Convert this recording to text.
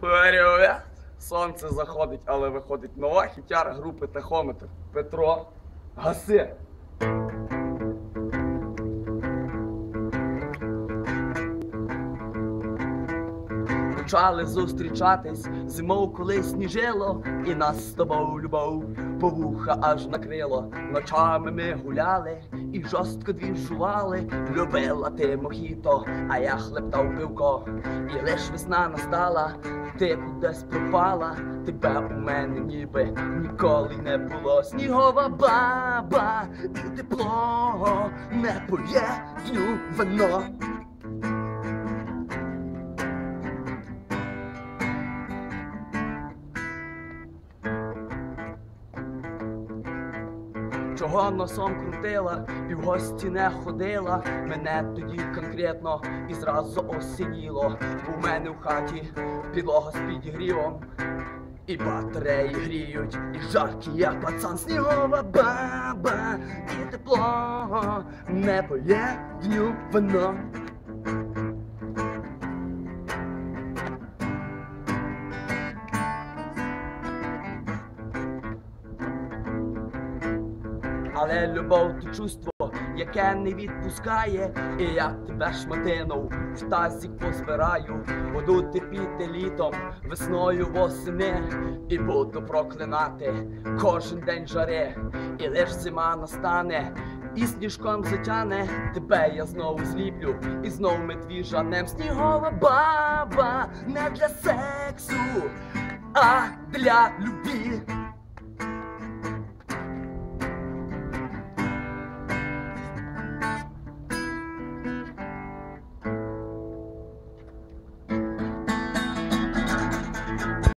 Привіт! Сонце заходить, але виходить нова хітяра групи Тахометр. Петро Гаси. Почали зустрічатись, зимою коли сніжило, і нас з тобою любов по вуха аж накрило. Ночами ми гуляли і жорстко двіжували. Любила ти мохіто, а я хлептав пивко. І лиш весна настала, ти кудись пропала, тебе у мене ніби ніколи не було. Снігова баба, і тепло не поєднювано. Чого носом крутила і в гості не ходила, мене тоді конкретно і зразу осініло. У мене в хаті підлога з підігрівом, і батареї гріють, і жаркі, як пацан снігова баба, і тепло не поєднювано. Але любов то чувство, яке не відпускає, і я тебе шматину в тазик позбираю, буду терпіти літом, весною восени, і буду проклинати кожен день жари, і лиш зима настане. І сніжком затяне, тебе я знову зліплю, і знов ми дві жанем. Снігова баба не для сексу, а для любві.